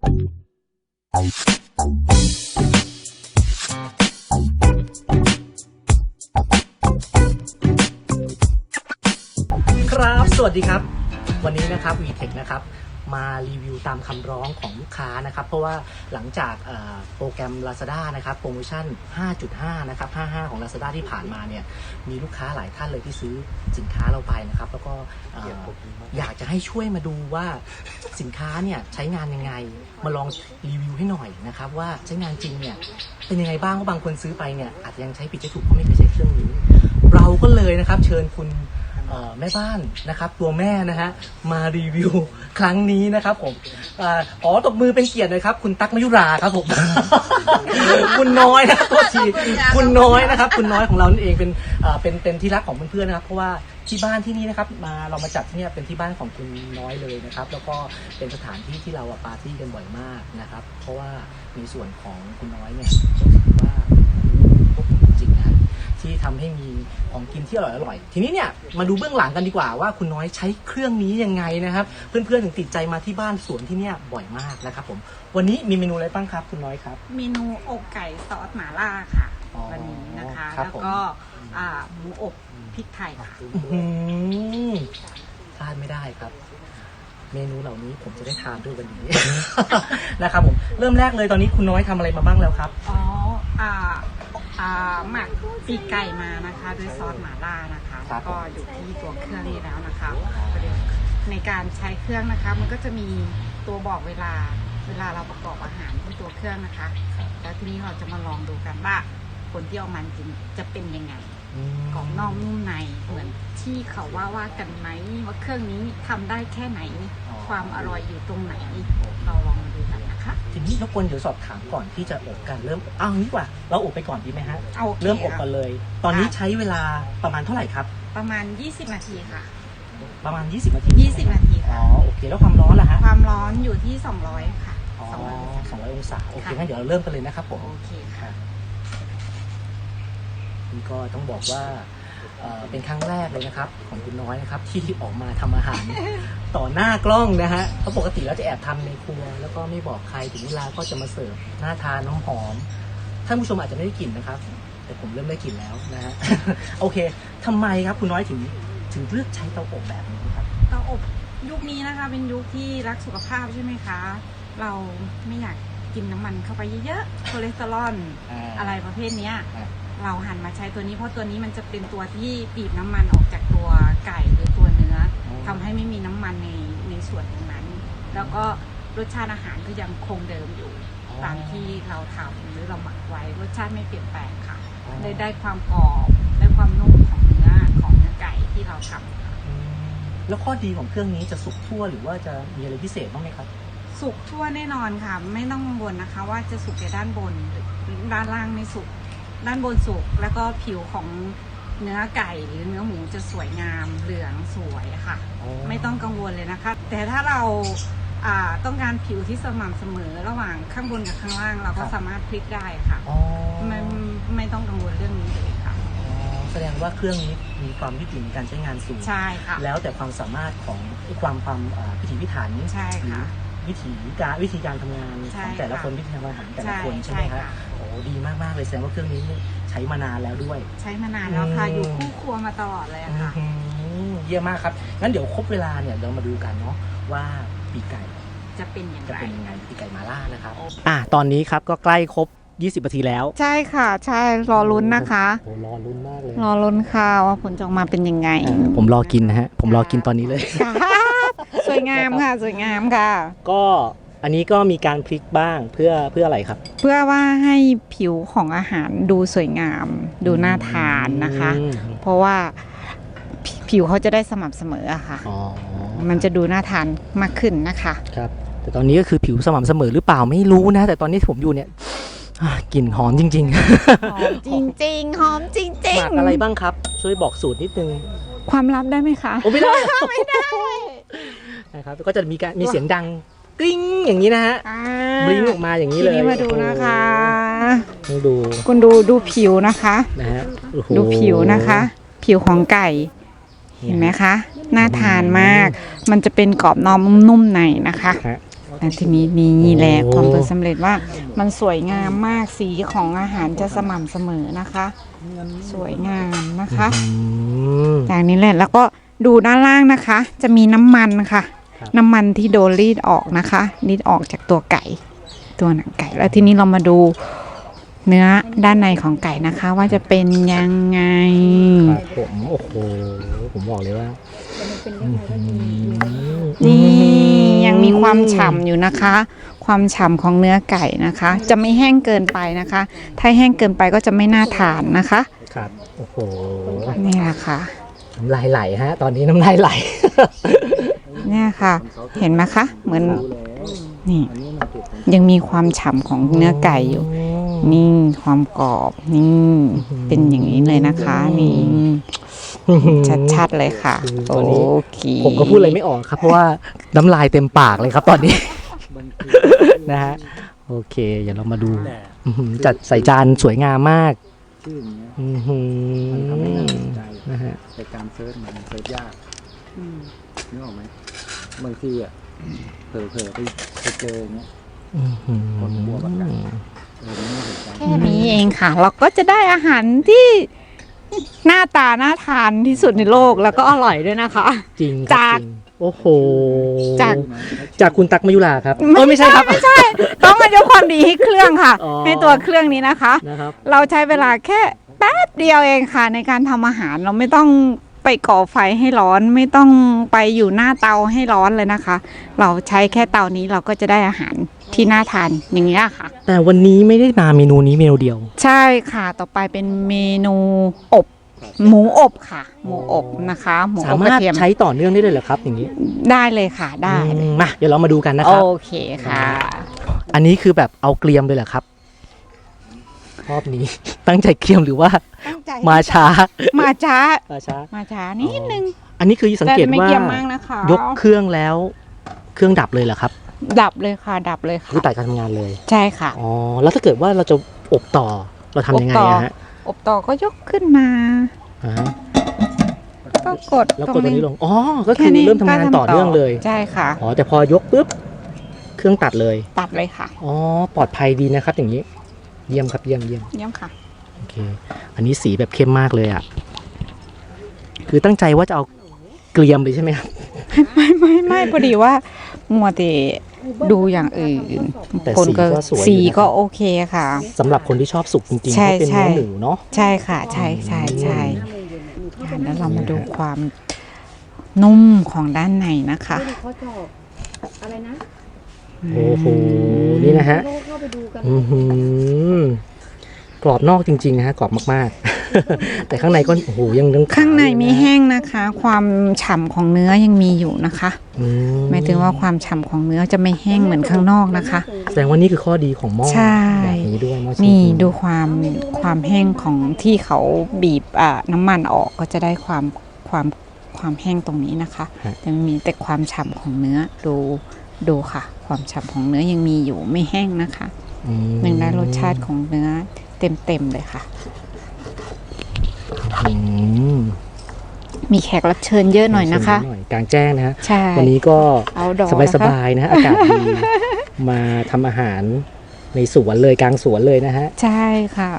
ครับ สวัสดีครับ วันนี้นะครับ VTech นะครับ มารีวิวตามคำร้องของลูกค้านะครับ เพราะว่าหลังจากเอ่อโปรแกรม Lazada นะครับโปรโมชั่น 5.5 นะครับ 55 ของ Lazada ที่ผ่านมาเนี่ยมีลูกค้าหลายท่านเลยที่ซื้อสินค้าเราไปนะครับ แล้วก็เอ่ออยากจะให้ช่วยมาดูว่าสินค้าเนี่ยใช้งานยังไงมาลองรีวิวให้หน่อยนะครับ ว่าใช้งานจริงเนี่ยเป็นยังไงบ้างเพราะบางคนซื้อไปเนี่ยอาจจะยังใช้ผิดใช้ถูกเพราะไม่เคยใช้เครื่องนี้เราก็เลยนะครับ เชิญคุณเอ่อ แม่บ้านนะครับตัวแม่นะฮะมารีวิวครั้งนี้นะครับผมเอ่ออ๋อตบมือเป็นเกียรติเลยครับ คุณตั๊กมยุราครับผมคุณน้อยนะครับโทษทีคุณน้อยนะครับ คุณน้อยของเรานั่นเองเป็นเอ่อเป็นเป็นที่รักของเพื่อนๆนะครับ เพราะว่าที่บ้านที่นี่นะครับมาเรามาจัดที่เนี่ยเป็นที่บ้านของคุณน้อยเลยนะครับ แล้วก็เป็นสถานที่ที่เราอะปาร์ตี้กันบ่อยมากนะครับ เพราะว่ามีส่วนของคุณน้อยเนี่ยถือว่าพวกจริงๆนะ ที่ทำให้มีของกินที่อร่อยอร่อยๆทีนี้เนี่ยมาดูเบื้องหลังกันดีกว่าว่าคุณน้อยใช้เครื่องนี้ยังไงนะครับ เพื่อนๆถึงติดใจมาที่บ้านสวนที่เนี่ยบ่อยมากนะครับผมวันนี้มีเมนูอะไรบ้างครับ คุณน้อยครับ เมนูอกไก่ซอสหม่าล่าค่ะอ๋อวันนี้นะคะครับแล้วผมก็อ่าหมูอบพริกไทยค่ะอื้อหือพลาดไม่ได้ครับ เมนูเหล่านี้ผมจะได้ทานด้วยวันนี้นะครับผมเริ่มแรกเลยตอนนี้คุณน้อยทำอะไรมาบ้างแล้วครับอ๋ออ่าอ่า หมักปีกไก่มานะคะ ด้วยซอสหม่าล่านะคะ ครัแล้บวก็อยู่ที่ตัวเครื่องนี้แล้วนะคะประเด็นในการใช้เครื่องนะคะ มันก็จะมีตัวบอกเวลาเวลาเราประกอบอาหารที่ตัวเครื่องนะคะ แล้วทีนี้เราจะมาลองดูกันว่าผลที่ออกมาจริงจะเป็นยังไงม กรอบนอกนุ่มในเหมือนที่เขาว่าว่ากันไหมว่าเครื่องนี้ทำได้แค่ไหน ความอร่อยอยู่ตรงไหน เราลองมาดูกันนะคะทีนี้รบกวนเดี๋ยวสอบถามก่อนที่จะอบกันเริ่มอ้าวงี้ดีกว่า เราอบไปก่อนดีไหมฮะเอาเริ่มอบกันเลย ตอนนี้ใช้เวลาประมาณเท่าไหร่ครับ ประมาณ 20 นาทีค่ะ ประมาณ 20 นาที20 นาทีอ๋ค่ะ อโอเคแล้วความร้อนล่ะฮะความร้อนอยู่ที่ 200 ค่ะอ๋อ200 200 องศาโอเคค่ะงั้นเดี๋ยวเราเริ่มกันเลยนะครับผมโอเคค่ะ นี่ก็ต้องบอกว่าเอ่อเป็นครั้งแรกเลยนะครับ ของคุณน้อยนะครับ ที่ออกมาทำอาหารต่อหน้ากล้องนะฮะเพราะปกติแล้วจะแอบทำในครัว แล้วก็ไม่บอกใครถึงเวลาก็จะมาเสิร์ฟน่าทานน้ำหอมท่านผู้ชมอาจจะไม่ได้กลิ่นนะครับ แต่ผมเริ่มได้กลิ่นแล้วนะฮะโอเคทำไมครับคุณน้อยถึงถึงเลือกใช้เตาอบแบบนี้ครับเตาอบยุคนี้นะคะเป็นยุคที่รักสุขภาพใช่ไหมคะ เราไม่อยากกินน้ำมันเข้าไปเยอะๆคอเลสเตอรอลอะไรประเภทเนี้ยอ่า เราหันมาใช้ตัวนี้เพราะตัวนี้มันจะเป็นตัวที่บีบน้ำมันออกจากตัวไก่หรือตัวเนื้อออทำให้ไม่มีน้ำมันในในส่วนตรงนั้น แล้วก็รสชาติอาหารก็ยังคงเดิมอยู่ตามที่เราทำหรือเราหมักไว้รสชาติไม่เปลี่ยนแปลงค่ะเลยได้ความกรอบได้ความนุ่มของเนื้อของเนื้อไก่ที่เราทำค่ะอืมแล้วข้อดีของเครื่องนี้จะสุกทั่วหรือว่าจะมีอะไรพิเศษบ้างไหมครับ สุกทั่วแน่นอนค่ะ ไม่ต้องกังวลนะคะ ว่าจะสุกแต่ด้านบนหรือด้านล่างไม่สุก ด้านบนสุกแล้วก็ผิวของเนื้อไก่หรือเนื้อหมูจะสวยงามเหลืองสวยค่ะ ไม่ต้องกังวลเลยนะคะ แต่ถ้าเราอ่าต้องการผิวที่สม่ำเสมอระหว่างข้างบนกับข้างล่าง เราก็สามารถพลิกได้ค่ะอ๋อไม่ไม่ต้องกังวลเรื่องนี้เลยค่ะอ๋อแสดงว่าเครื่องนี้มีความยืดหยุ่นในการใช้งานสูงใช่ค่ะแล้วแต่ความสามารถของความความอ่าพิถีพิถันใช่ค่ะหรือวิถีการวิธีการทำงานใช่ของแต่ละค่ะคนวิธีการทำอาหารแต่ละใช่คนใช่ไหใช่มครับ ค่ะโอ้ดีมากๆเลยแสดงว่าเครื่องนี้ใช้มานานแล้วด้วย ใช้มานานแล้วค่ะอืมอยู่คู่ครัวมาตลอดเลยอะค่ะอื้อหือเยี่ยมมากครับ งั้นเดี๋ยวครบเวลาเนี่ยเรามาดูกันเนาะว่าปีกไก่จะเป็นอย่างจะไรเป็นยังไงปีกไก่มาล่านะครับอะตอนนี้ครับก็ใกล้ครบ20นาทีแล้ว ใช่ค่ะ ใช่รอลุ้นนะคะโอ้รอลุ้นมากเลยรอลุ้นค่ะว่าผลจะออกมาเป็นยังไงอ่าผมรอกินนะฮะ ผมรอกินตอนนี้เลยครับสวยงามค่ะ สวยงามค่ะ ก็ อันนี้ก็มีการพลิกบ้างเพื่อเพื่ออะไรครับ เพื่อว่าให้ผิวของอาหารดูสวยงาม ดูน่าทานนะคะอืมเพราะว่าผิผิวเขาจะได้สม่ำเสมออะค่ะอ๋อมันจะดูน่าทานมากขึ้นนะคะครับแต่ตอนนี้ก็คือผิวสม่ำเสมอหรือเปล่าไม่รู้นะ แต่ตอนนี้ผมอยู่เนี่ยอ่ากลิ่นหอมจริงหอมจริง ๆ หอมจริๆงหมักอะไรบ้างครับ ช่วยบอกสูตรนิดนึงๆความลับได้ไหมคะโอ้ไม่ได้ไม่ได้นะครับก็จะมีการมีเสียงดัง กริ๊งอย่างนี้นะฮะอ่าบลิงออกมาอย่างนี้ทีเลยนี้มาดูนะคะ ต้องดูคุณดูดูผิวนะคะ นะฮะโอ้โห ดูผิวนะคะ ผิวของไก่ เห็นไหมคะ น่าทานมาก มันจะเป็นกรอบนอกนุ่มในนะคะฮะนะทีนี้นี่แหละโอ้ความเป็นสำเร็จว่ามันสวยงามมากสีของอาหารจะสม่ำเสมอนะคะ สวยงามนะคะ อืม อย่างนี้แหละแล้วก็ดูด้านล่างนะคะ จะมีน้ำมันค่ะครับ น้ำมันที่โดนรีดออกนะคะรีดออกจากตัวไก่ ตัวหนังไก่ แล้วทีนี้เรามาดูเนื้อด้านในของไก่นะคะ ว่าจะเป็นยังไงครับผมโอ้โหผมบอกเลยว่าอื้อหือนี่ยังมีความฉ่ำอยู่นะคะ ความฉ่ำของเนื้อไก่นะคะ จะไม่แห้งเกินไปนะคะ ถ้าแห้งเกินไปก็จะไม่น่าทานนะคะครับโอ้โหนี่แหละค่ะน้ำลายไหลฮะ ตอนนี้น้ำลายไหล เนี่ยค่ะ เห็นไหมคะ เหมือนนี่ยังมีความฉ่ำของเนื้อไก่อยู่ นี่ความกรอบนี่เป็นอย่างนี้เลยนะคะ นี่ชัดๆเลยค่ะคือตโออนนี้เคผมก็พูดอะไรไม่ออกครับ เพราะว่าน้ำลายเต็มปากเลยครับตอนนี้นะฮะโอเค เดี๋ยวเรามาดูอื้อหือจัดใส่จานสวยงามมากชื่ออย่างเงี้ยอื้อหือมันทำให้น่าสนใจนะฮะแต่การเซิร์ชมันเซิร์ชยากนึกออกไหม บางทีอะเผลอๆไปไปเจออย่างเงี้ยอื้อหือคนบัวประกันเออมันน่าสนใจแค่นี้เองค่ะ เราก็จะได้อาหารที่หน้าตาน่าทานที่สุดในโลกแล้วก็อร่อยด้วยนะคะ จริงครับจากจริงโอ้โหจาก จากคุณตักมายุราครับเอ้ยไม่ใช่ครับ ไม่ใช่ ต้องมายกความดีให้เครื่องค่ะ อ๋อให้ตัวเครื่องนี้นะคะ นะครับ เราใช้เวลาแค่แป๊บเดียวเองค่ะ ในการทำอาหารเราไม่ต้อง ไปก่อไฟให้ร้อนไม่ต้องไปอยู่หน้าเตาให้ร้อนเลยนะคะ เราใช้แค่เตานี้เราก็จะได้อาหารที่น่าทานอย่างนี้ยค่ะ แต่วันนี้ไม่ได้มาเมนูนี้เมนูเดียว ใช่ค่ะ ต่อไปเป็นเมนูอบ หมูอบค่ะ หมูอบนะคะ หมูสาอบมากระรถเทียมใช้ต่อเนื่องได้เลยเหรอครับ อย่างนี้ได้เลยค่ะได้เลยอืมมาเดี๋ยวเรามาดูกันนะโอครับ เคค่ะ อันนี้คือแบบเอาเกลียมเลยเหรอครับรอบนี้ ตั้งใจเกลียมหรือว่าตั้ง ใจมาช้า มาช้า มาช้า มาช้านิดนึง อันนี้คือสังเกตแต่ไม่ว่าเกี่ยมมากนะคะยกเครื่องแล้ว เครื่องดับเลยเหรอครับ ดับเลยค่ะ ดับเลยคือค่ะตัดการทำงานเลย ใช่ค่ะ อ๋อ แล้วถ้าเกิดว่าเราจะอบต่อ เราทำยังไงอบต่ออะฮะ อบต่อก็ยกขึ้นมาอ่าฮะก็กดแล้วตรกดงตัวนี้นี้ลง อ๋อ ก็คืแค่อนี้เริ่มทำงานก็ต่อเนื่องเลย ใช่ค่ะ อ๋อ แต่พอยกปุ๊บ เครื่องตัดเลย ตัดเลยค่ะ อ๋อ ปลอดภัยดีนะครับ อย่างนี้ เยี่ยมครับ เยี่ยมเยี่ยม เยี่ยมค่ะโอ เค อันนี้สีแบบเข้มมากเลยอะ คือตั้งใจว่าจะเอาเกลียมเลยใช่ไหมครับ ไม่ไม่ไม่พอดีว่า มัวแต่ดูอย่างอื่นแต่คนสีก็ก็สวยสีอยู่นะครับก็โอเคค่ะ สำหรับคนที่ชอบสุกจริงๆใช่เพราะเป็นใช่ เนื้อหมูเนาะ ใช่ค่ะ ใช่ใช่ใช่ค่ะแล้วเรามาดูความนุ่มของด้านในนะคะเขาจอบอะไรนะโอ้โห นี่นะฮะโลกเข้าไปดูกันอือหือ กรอบนอกจริงๆนะฮะกรอบมากๆ แต่ข้างในก็โอ้โหยังยังขวข้างในอยู่ะมีแห้งนะคะ ความฉ่ำของเนื้อยังมีอยู่นะคะอืหมายถึงว่าความฉ่ำของเนื้อจะไม่แห้งเหมือนข้างนอกนะคะ แสดงว่านี่คือข้อดีของหม้อใช่ แบบนี้ด้วยหม้อชิ้นี่ๆดูความความแห้งของที่เขาบีบอ่าน้ำมันออกก็จะได้ความความความแห้งตรงนี้นะคะแต่มันมีแต่ความฉ่ำของเนื้อดูดูค่ะ ความฉ่ำของเนื้อยังมีอยู่ไม่แห้งนะคะ อืมยังได้รสชาติของเนื้อเต็มเต็มๆเลยค่ะ อืมมีแขกรับเชิญเยอะหน่อยนะคะหน่อยกลางแจ้งนะฮะใช่ วันนี้ก็เอาดอกสบายสบายๆนะฮะอากาศดี มาทำอาหารในสวนเลยกลางสวนเลยนะฮะใช่ค่ะ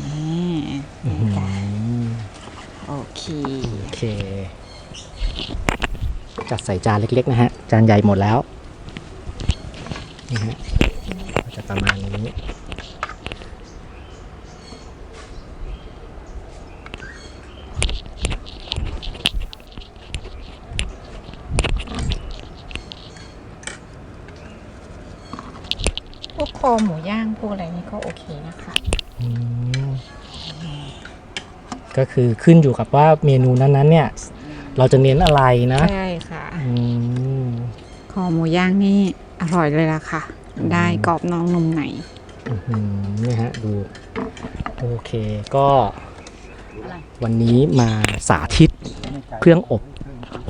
นี่อืมโอเค โอเค จัดใส่จานเล็กๆนะฮะ จานใหญ่หมดแล้วนี่ฮะก็ จะประมาณนี้ พวกคอหมูย่างพวกอะไรนี่ก็โอเคนะคะอืมก็คือขึ้นอยู่กับว่าเมนูนั้นๆ เนี่ย เราจะเน้นอะไรนะใช่ค่ะ อืม คอหมูย่างนี่อร่อยเลยล่ะค่ะ ได้กรอบนองนุ่มในอื้อหือนี่ฮะดู โอเคก็วันนี้มาสาธิตเครื่องอบ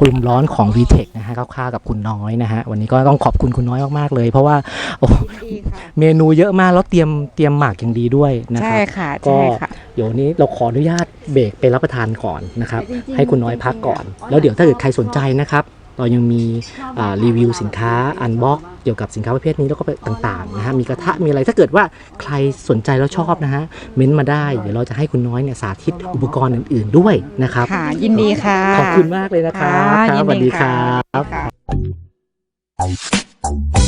ลมร้อนของ VTech นะฮะคร่าวๆกับคุณน้อยนะฮะวันนี้ก็ต้องขอบคุณคุณน้อยมากๆเลย เพราะว่าโอ้ดีค่ะเมนูเยอะมากแล้วเตรียมเตรียมหมากอย่างดีด้วยนะคใช่รับค่ะก็ใช่ค่ะเดี๋ยวนี้เราขออนุญาตเบรกไปรับประทานก่อนนะครับ ให้คุณน้อยพักก่อน แล้วเดี๋ยวถ้าเกิดใครสนใจนะครับ เรายังมีรีวิวสินค้าอันบ็อกเกี่ยวกับสินค้าประเภทนี้แล้วก็ไปต่างๆนะฮะมีกระทะมีอะไรถ้าเกิดว่าใครสนใจแล้วชอบนะฮะเม้นมาได้เดี๋ยวเราจะให้คุณน้อยเนี่ยสาธิตอุปกรณ์อื่นๆด้วยนะครับค่ะยินดีค่ะ ขอบคุณมากเลยนะครับสวัสดีครับ